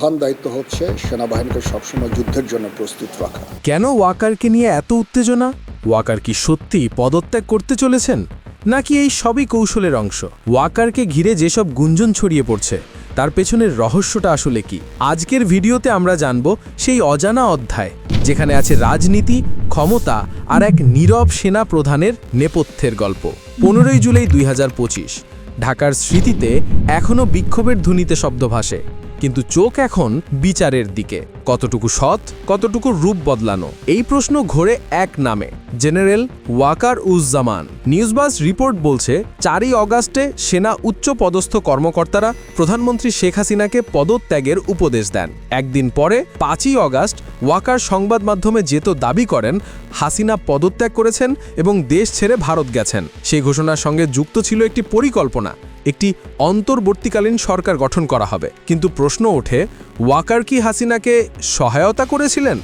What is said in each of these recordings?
প্রধান দায়িত্ব হচ্ছে সেনাবাহিনীকে সবসময় যুদ্ধের জন্য প্রস্তুত রাখা। কেন ওয়াকারকে নিয়ে এত উত্তেজনা? ওয়াকার কি সত্যি পদত্যাগ করতে চলেছেন? নাকি এই সবই কৌশলের অংশ? ওয়াকারকে ঘিরে যেসব গুঞ্জন ছড়িয়ে পড়ছে, তার পেছনের রহস্যটা আসলে কি? আজকের ভিডিওতে আমরা জানব সেই অজানা অধ্যায়, যেখানে আছে রাজনীতি, ক্ষমতা আর এক নীরব সেনা প্রধানের নেপথ্যের গল্প। পনেরোই জুলাই দুই হাজার পঁচিশ, ঢাকার স্মৃতিতে এখনও বিক্ষোভের ধ্বনিতে শব্দ ভাসে। কিন্তু চোখ এখন বিচারের দিকে। কতটুকু সৎ, কতটুকু রূপ বদলানো? এই প্রশ্ন ঘোরে এক নামে, general Waker Uzzaman news bus report বলছে, চারই অগাস্টে সেনা উচ্চ পদস্থ কর্মকর্তারা প্রধানমন্ত্রী শেখ হাসিনাকে পদত্যাগের উপদেশ দেন। একদিন পরে, পাঁচই অগাস্ট, ওয়াকার সংবাদ মাধ্যমে যেত দাবি করেন, হাসিনা পদত্যাগ করেছেন এবং দেশ ছেড়ে ভারত গেছেন। সেই ঘোষণার সঙ্গে যুক্ত ছিল একটি পরিকল্পনা। একটি অন্তর্বর্তীকালীন সরকার গঠন করা হবে। কিন্তু প্রশ্ন ওঠে, ওয়াকার কি হাসিনাকে সহায়তা করেছিলেন?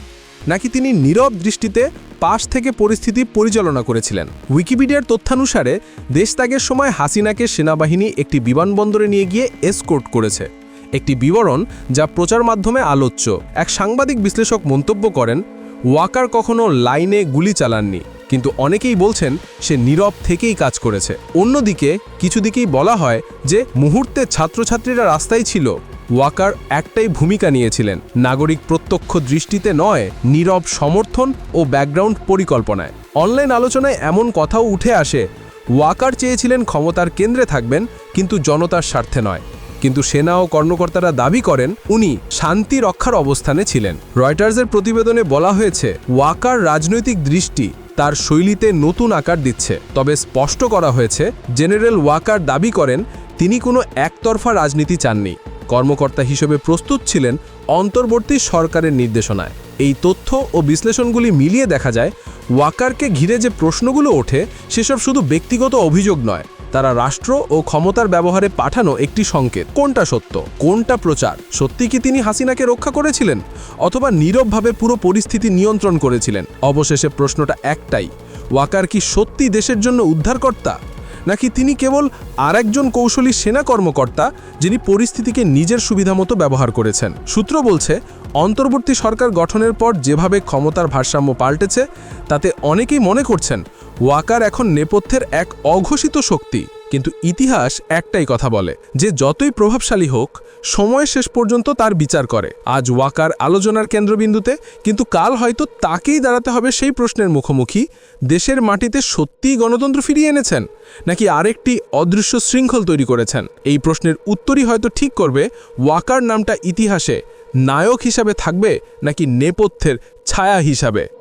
নাকি তিনি নীরব দৃষ্টিতে পাশ থেকে পরিস্থিতি পরিচালনা করেছিলেন? উইকিপিডিয়ার তথ্যানুসারে দেশত্যাগের সময় হাসিনাকে সেনাবাহিনী একটি বিমানবন্দরে নিয়ে গিয়ে এসকোর্ট করেছে। একটি বিবরণ যা প্রচার মাধ্যমে আলোচ্য। এক সাংবাদিক বিশ্লেষক মন্তব্য করেন, ওয়াকার কখনো লাইনে গুলি চালাননি। কিন্তু অনেকেই বলছেন সে নীরব থেকেই কাজ করেছে। অন্যদিকে কিছু দিকেই বলা হয় যে মুহূর্তে ছাত্রছাত্রীরা রাস্তায় ছিল। ওয়াকার একটাই ভূমিকা নিয়েছিলেন। নাগরিক প্রত্যক্ষ দৃষ্টিতে নয়, নীরব সমর্থন ও ব্যাকগ্রাউন্ড পরিকল্পনায়। অনলাইন আলোচনায় এমন কথাও উঠে আসে, ওয়াকার চেয়েছিলেন ক্ষমতার কেন্দ্রে থাকবেন, কিন্তু জনতার স্বার্থে নয়। কিন্তু সেনা ও কর্মকর্তারা দাবি করেন, উনি শান্তি রক্ষার অবস্থানে ছিলেন। রয়টার্সের প্রতিবেদনে বলা হয়েছে, ওয়াকার রাজনৈতিক দৃষ্টি তার শৈলীতে নতুন আকার দিচ্ছে। তবে স্পষ্ট করা হয়েছে, জেনারেল ওয়াকার দাবি করেন, তিনি কোনো একতরফা রাজনীতি চাননি। কর্মকর্তা হিসেবে প্রস্তুত ছিলেন অন্তর্বর্তী সরকারের নির্দেশনায়। এই তথ্য ও বিশ্লেষণগুলি মিলিয়ে দেখা যায়, ওয়াকারকে ঘিরে যে প্রশ্নগুলো ওঠে, সেসব শুধু ব্যক্তিগত অভিযোগ নয় তারা রাষ্ট্র ও ক্ষমতার ব্যবহারে পাঠানো একটি সংকেত। কোনটা সত্য? কোনটা প্রচার? সত্যি কি তিনি হাসিনাকে রক্ষা করেছিলেন? অথবা নীরবভাবে পুরো পরিস্থিতি নিয়ন্ত্রণ করেছিলেন? অবশেষে প্রশ্নটা একটাই, ওয়াকার কি সত্যি দেশের জন্য উদ্ধারকর্তা? নাকি তিনি কেবল আর একজন কৌশলী সেনা কর্মকর্তা, যিনি পরিস্থিতিকে নিজের সুবিধামতো ব্যবহার করেছেন? সূত্র বলছে, অন্তর্বর্তী সরকার গঠনের পর যেভাবে ক্ষমতার ভারসাম্য পাল্টেছে, তাতে অনেকেই মনে করছেন ওয়াকার এখন নেপথ্যের এক অঘোষিত শক্তি। কিন্তু ইতিহাস একটাই কথা বলে, যে যতই প্রভাবশালী হোক, সময় শেষ পর্যন্ত তার বিচার করে। আজ ওয়াকার আলোচনার কেন্দ্রবিন্দুতে, কিন্তু কাল হয়তো তাকেই দাঁড়াতে হবে সেই প্রশ্নের মুখোমুখি, দেশের মাটিতে সত্যিই গণতন্ত্র ফিরিয়ে এনেছেন, নাকি আরেকটি অদৃশ্য শৃঙ্খল তৈরি করেছেন? এই প্রশ্নের উত্তরই হয়তো ঠিক করবে, ওয়াকার নামটা ইতিহাসে নায়ক হিসাবে থাকবে, নাকি নেপথ্যের ছায়া হিসাবে?